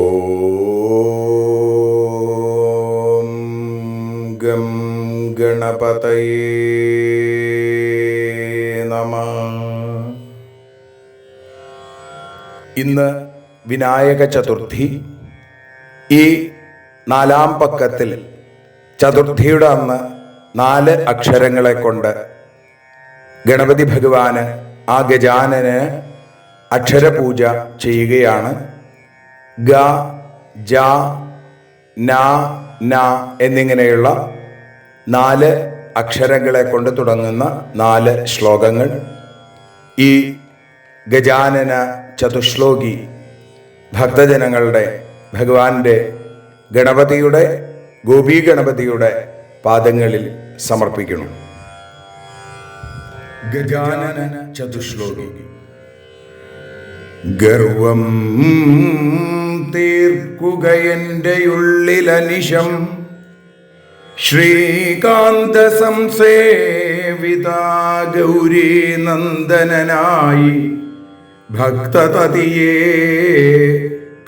ഓം gum ഗണപതയേ നമ ഇന്ന് വിനായക ചതുർത്ഥി ഈ നാലാം പക്കത്തിൽ ചതുർത്ഥിയുടെ അന്ന് നാല് അക്ഷരങ്ങളെ കൊണ്ട് ഗണപതി ഭഗവാന് ആ ഗജാനന് അക്ഷരപൂജ ചെയ്യുകയാണ്. ഗ ജ ന ന എന്നിങ്ങനെയുള്ള നാല് അക്ഷരങ്ങളെ കൊണ്ട് തുടങ്ങുന്ന നാല് ശ്ലോകങ്ങൾ. ഈ ഗജാനന ചതുശ്ലോകി ഭക്തജനങ്ങളുടെ ഭഗവാന്റെ ഗണപതിയുടെ ഗോപീ ഗണപതിയുടെ പാദങ്ങളിൽ സമർപ്പിക്കുന്നു. ഗജാനന ചതുശ്ലോകി. ഗർവം തീർക്കുകയെന്റെ ഉള്ളിലനിശം ശ്രീകാന്ത സംസേവിത ഗൗരി നന്ദനനായി ഭക്തതതിയെ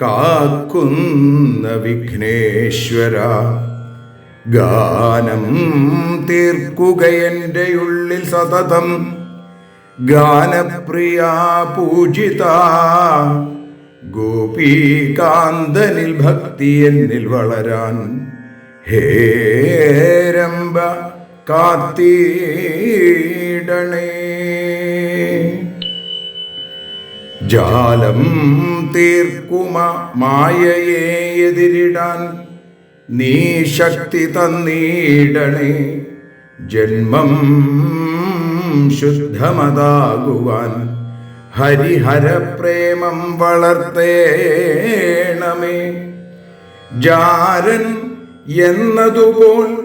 കാക്കുന്ന വിഘ്നേശ്വര. ഗാനം തീർക്കുകയെന്റെ ഉള്ളിൽ സതതം ഗാനപ്രിയ പൂജിത. ഗോപീകാന്തനിൽ ഭക്തി എന്നിൽ വളരാൻ. ഹേരംബ കാത്തീടണേ. ജാലം തീർക്കുമ മായയെ എതിരിടാൻ. നീ ശക്തി തന്നീടണേ. ജന്മം ശുദ്ധമതാകുവാൻ. ഹരിഹര പ്രേമം വളർത്തേണമേ. ജാരൻ എന്നതുപോൽ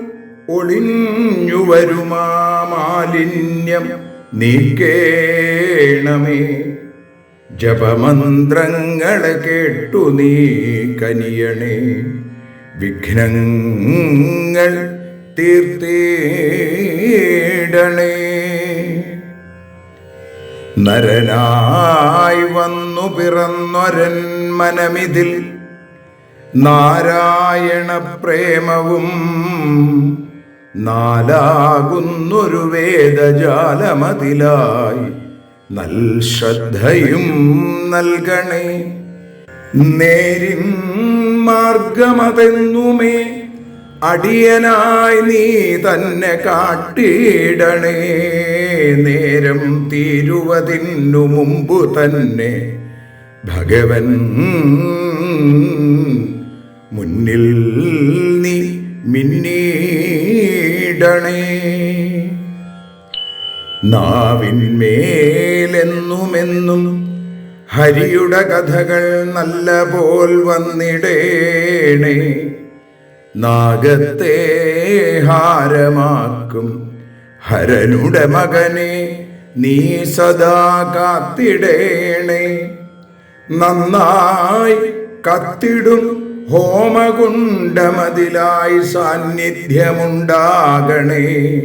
ഒളിഞ്ഞു വരുമാ മാലിന്യം നീക്കേണമേ. ജപമന്ത്രങ്ങളെ കേട്ടു നീ കനിയണേ. വിഘ്നങ്ങൾ തീർത്തേടണേ. നരനായി വന്നു പിറന്നൊരൻ മനമിതിൽ. നാരായണ പ്രേമവും നാലാകുന്നൊരു വേദജാലമതിലായി. നൽ ശ്രദ്ധയും നൽകണേ. നേരിൻ മാർഗമതെന്നുമേ അടിയനായി നീ തന്നെ കാട്ടിയിടണേ നേരം തീരുവതിനു മുമ്പു തന്നെ ഭഗവൻ മുന്നിൽ നീ മിന്നീടണേ. നാവിന്മേലെന്നുമെന്നും ഹരിയുടെ കഥകൾ നല്ല പോൽ വന്നിടേണേ. നാഗത്തെ ഹാരമാക്കും. ഹരനുടെ മകനെ നീ സദാ കാത്തിടേണേ. നന്നായി കത്തിടും ഹോമകുണ്ടമതിലായി സാന്നിധ്യമുണ്ടാകണേ.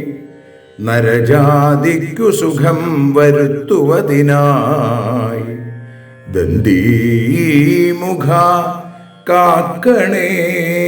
നരജാതിക്കു സുഖം വരുത്തുവതിനായി. ദന്തീമുഖ കാക്കണേ.